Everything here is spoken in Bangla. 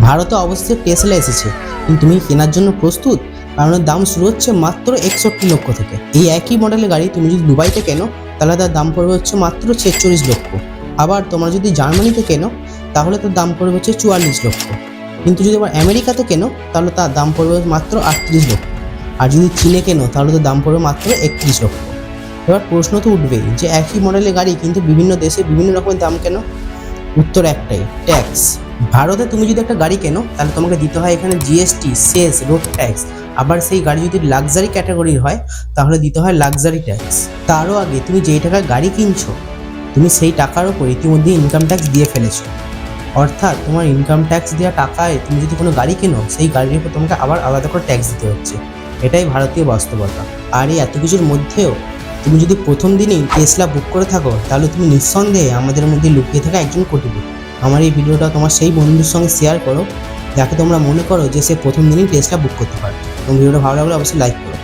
ভারতে অবশ্যই টেসলা এসেছে। কিন্তু তুমি কেনার জন্য প্রস্তুত? কারণ দাম শুরু হচ্ছে মাত্র একষট্টি লক্ষ থেকে। এই একই মডেলের গাড়ি তুমি যদি দুবাইতে কেনো, তাহলে তার দাম পড়বে হচ্ছে মাত্র ছেচল্লিশ লক্ষ। আবার তোমরা যদি জার্মানিতে কেনো, তাহলে তার দাম পড়বে হচ্ছে চুয়াল্লিশ লক্ষ। কিন্তু যদি আবার আমেরিকাতে কেনো, তাহলে তার দাম পড়বে মাত্র আটত্রিশ লক্ষ। আর যদি চীনে কেনো, তাহলে তার দাম পড়বে মাত্র একত্রিশ লক্ষ। এবার প্রশ্ন তো উঠবেই যে একই মডেলের গাড়ি কিন্তু বিভিন্ন দেশে বিভিন্ন রকমের দাম কেন? উত্তর একটাই ট্যাক্স ভারতে তুমি যদি একটা গাড়ি কেনো, তাহলে তোমাকে দিতে হয় এখানে জিএসটি সেস রোড ট্যাক্স আবার সেই গাড়ি যদি লাক্সারি ক্যাটাগরির হয়, তাহলে দিতে হয় লাক্সারি ট্যাক্স তারও আগে তুমি যেই টাকায় গাড়ি কিনছো, তুমি সেই টাকার ওপর ইতিমধ্যে ইনকাম ট্যাক্স দিয়ে ফেলেছো। অর্থাৎ তোমার ইনকাম ট্যাক্স দেওয়া টাকায় তুমি যদি কোনো গাড়ি কেনো, সেই গাড়ির উপর তোমাকে আবার আলাদা করে ট্যাক্স দিতে হচ্ছে। এটাই ভারতীয় বাস্তবতা। আর এই এত কিছুর মধ্যেও তুমি যদি প্রথম দিনেই টেসলা বুক করে থাকো, তাহলে তুমি নিঃসন্দেহে আমাদের মধ্যে লুকিয়ে থাকা একজন কোটিপতি। আমার এই ভিডিওটা তোমার সেই বন্ধুর সঙ্গে শেয়ার করো। যাকে তোমরা মনে করো যে সে প্রথম দিনই টেসলা বুক করতে পারে এবং ভিডিওটা ভালো লাগলে অবশ্যই লাইক করো।